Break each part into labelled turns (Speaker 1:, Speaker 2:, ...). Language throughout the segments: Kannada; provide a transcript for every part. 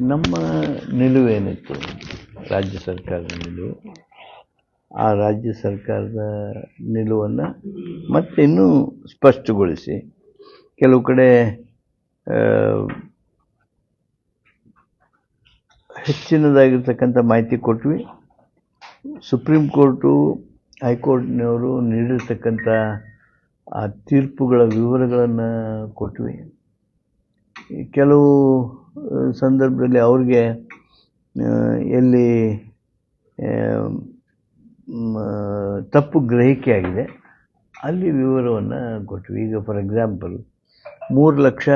Speaker 1: ನಮ್ಮ ನಿಲುವೇನಿತ್ತು ರಾಜ್ಯ ಸರ್ಕಾರದ ನಿಲುವು. ಆ ರಾಜ್ಯ ಸರ್ಕಾರದ ನಿಲುವನ್ನು ಮತ್ತೆ ಇನ್ನೂ ಸ್ಪಷ್ಟಗೊಳಿಸಿ. ಕೆಲವು ಕಡೆ ಹೆಚ್ಚಿನದಾಗಿರ್ತಕ್ಕಂಥ ಮಾಹಿತಿ ಕೊಟ್ವಿ. ಸುಪ್ರೀಂ ಕೋರ್ಟು, ಹೈಕೋರ್ಟ್ನವರು ನೀಡಿರ್ತಕ್ಕಂಥ, ಆ ತೀರ್ಪುಗಳ ವಿವರಗಳನ್ನು ಕೊಟ್ವಿ. ಕೆಲವು ಸಂದರ್ಭದಲ್ಲಿ ಅವ್ರಿಗೆ ಎಲ್ಲಿ ತಪ್ಪು ಗ್ರಹಿಕೆ ಆಗಿದೆ ಅಲ್ಲಿ ವಿವರವನ್ನು ಕೊಟ್ವಿ. ಈಗ ಫಾರ್ ಎಕ್ಸಾಂಪಲ್ ಮೂರು ಲಕ್ಷ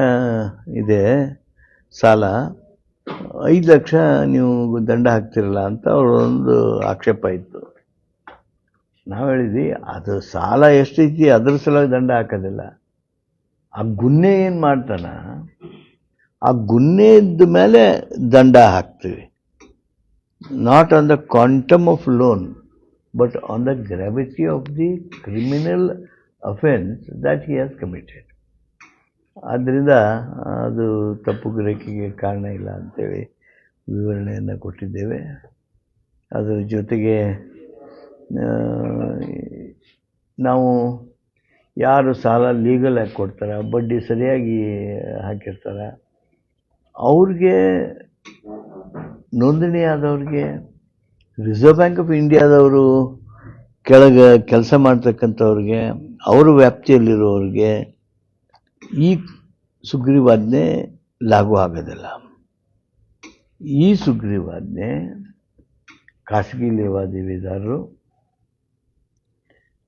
Speaker 1: ಇದೆ ಸಾಲ, ಐದು ಲಕ್ಷ ನೀವು ದಂಡ ಹಾಕ್ತಿರಲ್ಲ ಅಂತ ಅವರೊಂದು ಆಕ್ಷೇಪ ಇತ್ತು. ನಾವು ಹೇಳಿದ್ವಿ, ಅದು ಸಾಲ ಎಷ್ಟೈತಿ ಅದ್ರ ಸಲುವಾಗಿ ದಂಡ ಹಾಕೋದಿಲ್ಲ. ಆ ಗುನ್ನೆ ಏನು ಮಾಡ್ತಾನ? ಆ ಗುನ್ನೆದ ಮೇಲೆ ದಂಡ ಹಾಕ್ತೀವಿ. Not on the quantum of loan but on the gravity of the criminal offence that he has committed ಆದ್ದರಿಂದ ಅದು ತಪ್ಪು ಗ್ರಹಿಕೆಗೆ ಕಾರಣ ಇಲ್ಲ ಅಂತೇಳಿ ವಿವರಣೆಯನ್ನು ಕೊಟ್ಟಿದ್ದೇವೆ. ಅದರ ಜೊತೆಗೆ ನಾವು ಯಾರು ಸಾಲ ಲೀಗಲ್ ಆಗಿ ಕೊಡ್ತಾರೆ, ಬಡ್ಡಿ ಸರಿಯಾಗಿ ಹಾಕಿರ್ತಾರೆ ಅವ್ರಿಗೆ ನೋಂದಣಿ ಆದವ್ರಿಗೆ ರಿಸರ್ವ್ ಬ್ಯಾಂಕ್ ಆಫ್ ಇಂಡಿಯಾದವರು ಕೆಳಗೆ ಕೆಲಸ ಮಾಡ್ತಕ್ಕಂಥವ್ರಿಗೆ, ಅವರ ವ್ಯಾಪ್ತಿಯಲ್ಲಿರೋರಿಗೆ ಈ ಸುಗ್ರೀವಾಜ್ಞೆ ಲಾಗು ಆಗೋದಿಲ್ಲ. ಈ ಸುಗ್ರೀವಾಜ್ಞೆ ಖಾಸಗಿ ಲೇವಾದೇವಿದಾರರು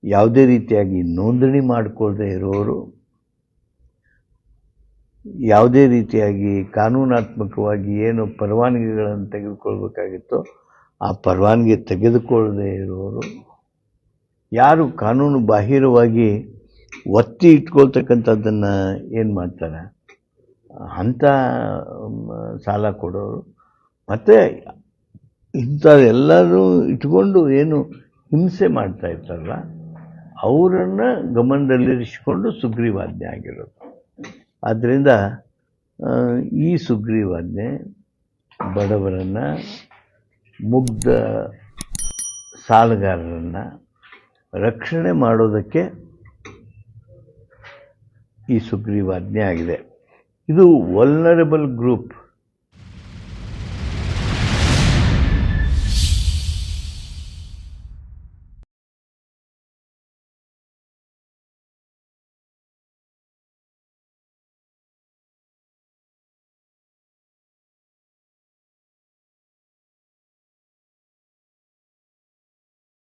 Speaker 1: ಯಾವುದೇ ರೀತಿಯಾಗಿ ನೋಂದಣಿ ಮಾಡಿಕೊಳ್ಳದೆ ಇರೋರು ಯಾವುದೇ ರೀತಿಯಾಗಿ ಕಾನೂನಾತ್ಮಕವಾಗಿ ಏನು ಪರವಾನಗಿಗಳನ್ನು ತೆಗೆದುಕೊಳ್ಬೇಕಾಗಿತ್ತೋ ಆ ಪರವಾನಗಿ ತೆಗೆದುಕೊಳ್ಳದೇ ಇರುವವರು, ಯಾರು ಕಾನೂನು ಬಾಹಿರವಾಗಿ ಒತ್ತಿ ಇಟ್ಕೊಳ್ತಕ್ಕಂಥದ್ದನ್ನು ಏನು ಮಾಡ್ತಾರೆ? ಅಂಥ ಸಾಲ ಕೊಡೋರು. ಮತ್ತು ಇಂಥದ್ದೆಲ್ಲರೂ ಇಟ್ಕೊಂಡು ಏನು ಹಿಂಸೆ ಮಾಡ್ತಾ ಇರ್ತಾರಲ್ಲ, ಅವರನ್ನು ಗಮನದಲ್ಲಿರಿಸಿಕೊಂಡು ಸುಗ್ರೀವಾಜ್ಞೆ ಆಗಿರೋದು. ಆದ್ದರಿಂದ ಈ ಸುಗ್ರೀವಾಜ್ಞೆ ಬಡವರನ್ನು ಮುಗ್ಧ ಸಾಲಗಾರರನ್ನು ರಕ್ಷಣೆ ಮಾಡೋದಕ್ಕೆ ಈ ಸುಗ್ರೀವಾಜ್ಞೆ ಆಗಿದೆ. ಇದು ವಲ್ನರಬಲ್ ಗ್ರೂಪ್